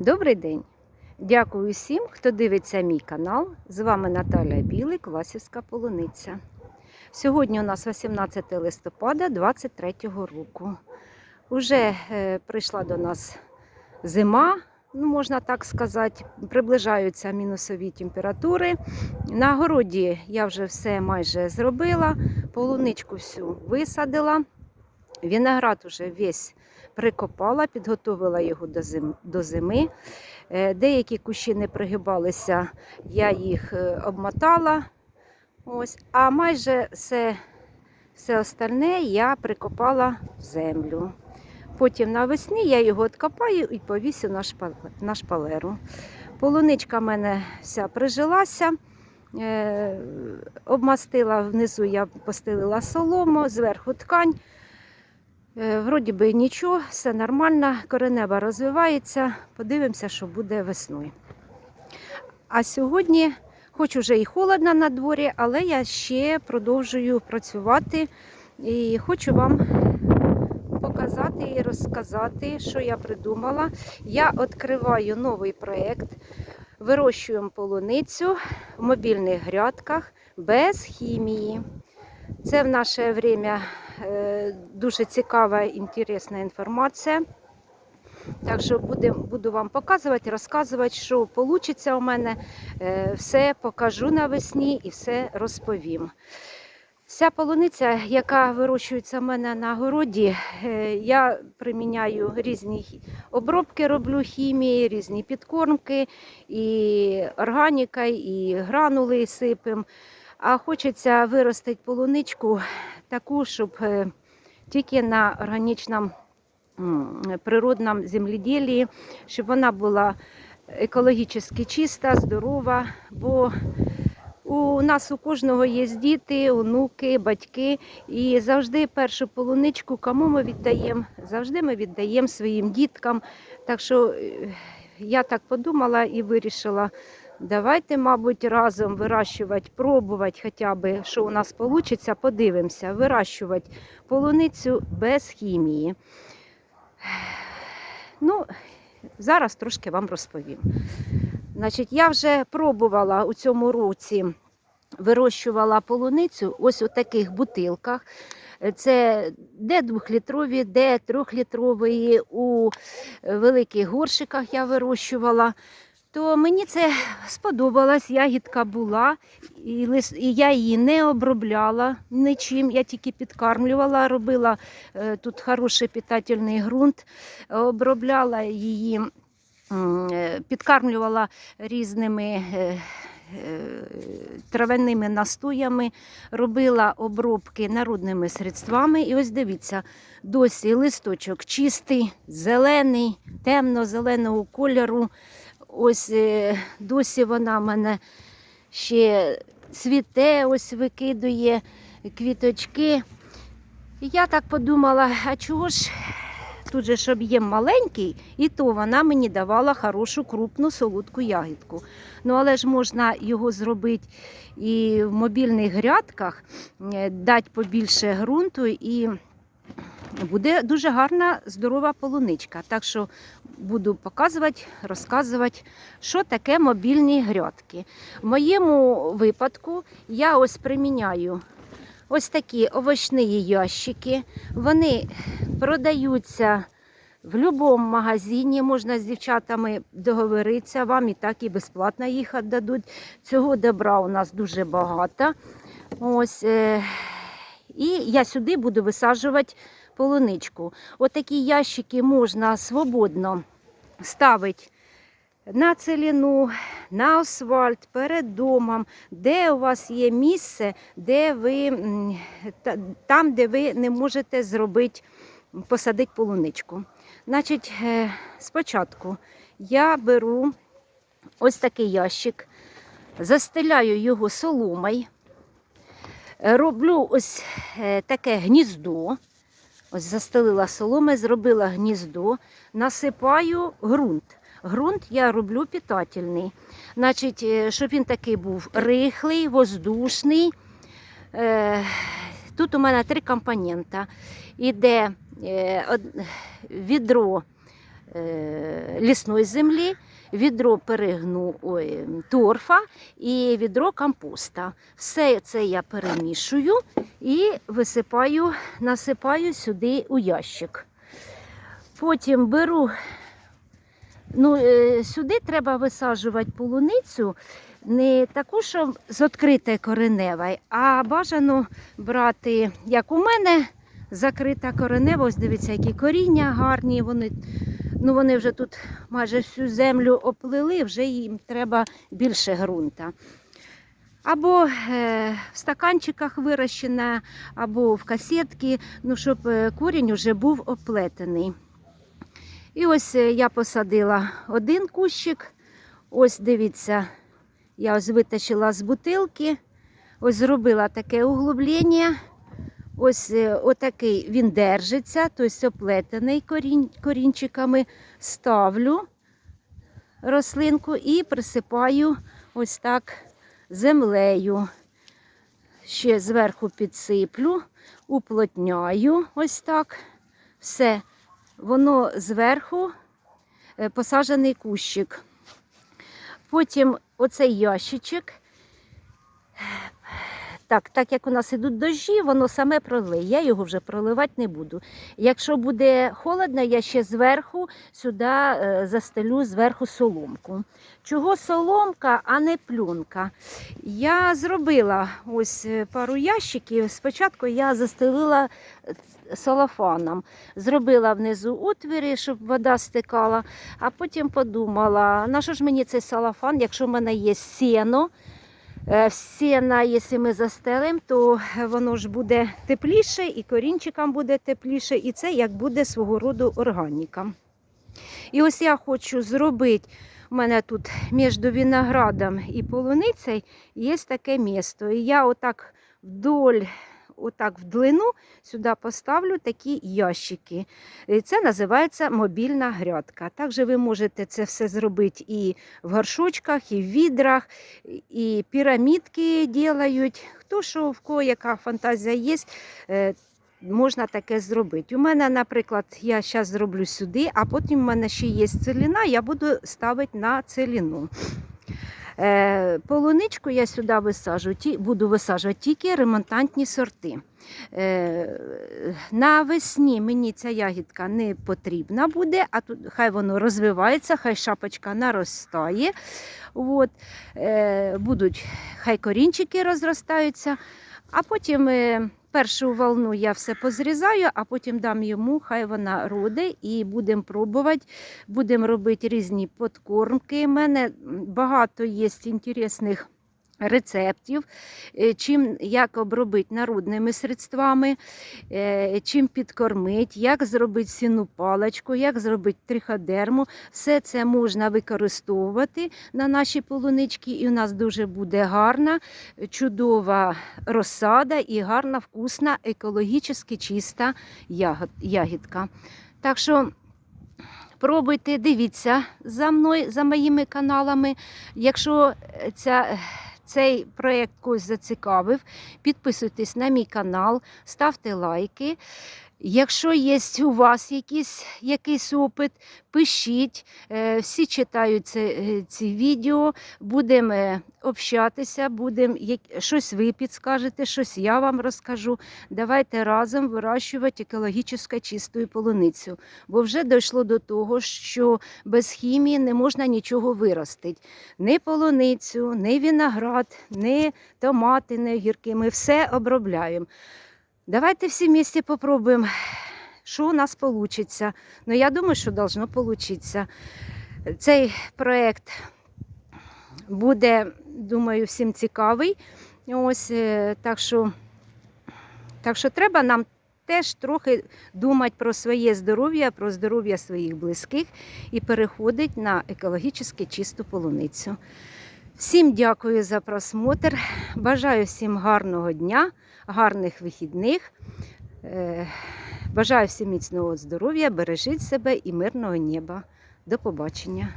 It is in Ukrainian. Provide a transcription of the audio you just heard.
Добрий день! Дякую всім, хто дивиться мій канал. З вами Наталя Білик, Васівська Полуниця. Сьогодні у нас 18 листопада 2023 року. Уже е, прийшла до нас зима, ну, можна так сказати, приближаються мінусові температури. На городі я вже все майже зробила, полуничку всю висадила. Виноград уже весь прикопала, підготовила його до зим- до зими. Е, Деякі кущі не пригибалися, я їх е, обмотала. Ось, а майже все, все остальне я прикопала в землю. Потім навесні я його відкопаю і повісю на, на шпалеру. Полуничка в мене вся прижилася. Е, обмастила внизу, я постелила солому, зверху ткань. Е, Вроді би нічого, все нормально, коренева розвивається. Подивимося, що буде весною. А сьогодні, хоч уже і холодно на дворі, але я ще продовжую працювати і хочу вам показати і розказати, що я придумала. Я відкриваю новий проєкт. Вирощуємо полуницю в мобільних грядках без хімії. Це в наше время дуже цікава інтересна інформація. Так що будем, буду вам показувати, розказувати, що вийде у мене. Е, Все покажу навесні і все розповім. Вся полуниця, яка вирощується в мене на городі, е, я приміняю різні обробки, роблю хімії, різні підкормки, і органіка, і гранули сипем. А хочеться виростити полуничку таку, щоб е, тільки на органічному природному земледілі, щоб вона була екологічно чиста, здорова. Бо у нас у кожного є діти, онуки, батьки. І завжди першу полуничку, кому ми віддаємо, завжди ми віддаємо своїм діткам. Так що е, я так подумала і вирішила. Давайте, мабуть, разом вирощувати, пробувати хоча б, що у нас вийде, подивимося, вирощувати полуницю без хімії. Ну, зараз трошки вам розповім. Значить, я вже пробувала у цьому році, вирощувала полуницю ось у таких бутилках. Це де двохлітрові, де трьохлітрові, у великих горшиках я вирощувала. То мені це сподобалось, ягідка була, і, я її не обробляла нічим, я тільки підкармлювала, робила е, тут хороший питательний ґрунт, обробляла її, е, підкармлювала різними е, травяними настоями, робила обробки народними средствами. І ось дивіться, досі листочок чистий, зелений, темно-зеленого кольору. Ось е, досі вона в мене ще цвіте, ось викидує квіточки. Я так подумала, а чого ж тут же ж об'єм маленький, і то вона мені давала хорошу крупну солодку ягідку. Ну але ж можна його зробити і в мобільних грядках, е, дати побільше ґрунту і буде дуже гарна здорова полуничка. Так що буду показувати, розказувати, що таке мобільні грядки. В моєму випадку я ось приміняю ось такі овочні ящики. Вони продаються в будь-якому магазині. Можна з дівчатами договоритися, вам і так і безплатно їх віддадуть. Цього добра у нас дуже багато. Ось, е, і я сюди буду висаджувати полуничку. Отакі ящики можна свободно ставити на целіну, на асфальт, перед домом, де у вас є місце, де ви, там, де ви не можете зробити, посадити полуничку. Значить, е, спочатку я беру ось такий ящик, застеляю його соломою, роблю ось е, таке гніздо. Ось застелила соломи, зробила гніздо, насипаю ґрунт. Ґрунт я роблю питательний. Значить, е, щоб він такий був рихлий, воздушний. Е, Тут у мене три компонента. Іде е, відро лісної землі, відро перегну ой, торфа і відро компоста. Все це я перемішую і висипаю, насипаю сюди у ящик. Потім беру, ну, е, сюди треба висаджувати полуницю не таку, що з відкритою кореневою, а бажано брати, як у мене, закрита коренева. Ось дивіться, які коріння гарні. Вони, ну, вони вже тут майже всю землю оплили, вже їм треба більше ґрунта. Або е, в стаканчиках вирощена, або в касетки, ну, щоб е, корінь вже був оплетений. І ось е, я посадила один кущик. Ось дивіться, я ось витащила з бутилки, ось зробила таке углублення. Ось е, отакий він держиться, тобто оплетений корінь, корінчиками. Ставлю рослинку і присипаю ось так землею. Ще зверху підсиплю, уплотняю ось так. Все. Воно зверху е, посаджений кущик. Потім оцей ящичок. Так, так як у нас ідуть дощі, воно саме пролиє. Я його вже проливати не буду. Якщо буде холодно, я ще зверху сюди е, застелю зверху соломку. Чого соломка, а не плюнка? Я зробила ось е, пару ящиків. Спочатку я застелила е, салафаном. Зробила внизу отвіри, щоб вода стикала, а потім подумала, на що ж мені цей салафан, якщо в мене є сіно. Е, Сіна, якщо ми застелимо, то воно ж буде тепліше, і корінчикам буде тепліше, і це як буде свого роду органіка. І ось я хочу зробити, у мене тут між виноградом і полуницею є таке місто. І я отак вдоль, отак в длину сюди поставлю такі ящики. Це називається мобільна грядка. Також ви можете це все зробити і в горшочках, і в відрах, і пірамідки ділають. Хто що, в кого яка фантазія є, е, можна таке зробити. У мене, наприклад, я зараз зроблю сюди, а потім в мене ще є целіна, я буду ставити на целіну. Е, Полуничку я сюди висаджу, буду висаджувати тільки ремонтантні сорти. Е, Навесні мені ця ягідка не потрібна буде, а тут хай воно розвивається, хай шапочка наростає. От, е, будуть, хай корінчики розростаються, а потім першу волну я все позрізаю, а потім дам йому, хай вона роде, і будемо пробувати, будемо робити різні подкормки. У мене багато є інтересних рецептів, е, чим як обробити народними средствами, е, чим підкормити, як зробити сіну паличку, як зробити триходерму. Все це можна використовувати на наші полунички, і у нас дуже буде гарна, чудова розсада і гарна, вкусна, екологічно чиста ягідка. Так що пробуйте, дивіться за мною, за моїми каналами. Якщо ця цей проєкт когось зацікавив, підписуйтесь на мій канал, ставте лайки. Якщо є у вас якийсь, якийсь опит, пишіть. Е, Всі читають це, е, ці відео, будемо е, общатися, будемо щось ви підскажете, щось я вам розкажу. Давайте разом вирощувати екологічно чисту полуницю. Бо вже дійшло до того, що без хімії не можна нічого виростити. Ні полуницю, ні виноград, ні томати, ні огірки. Ми все обробляємо. Давайте всі вместе попробуємо, що у нас вийде. Ну, я думаю, що должно получиться. Цей проєкт буде, думаю, всім цікавий. Ось, е, так, що, так що треба нам теж трохи думати про своє здоров'я, про здоров'я своїх близьких і переходити на екологічно чисту полуницю. Всім дякую за просмотр. Бажаю всім гарного дня, гарних вихідних. Е, Бажаю всім міцного здоров'я, бережіть себе і мирного неба. До побачення.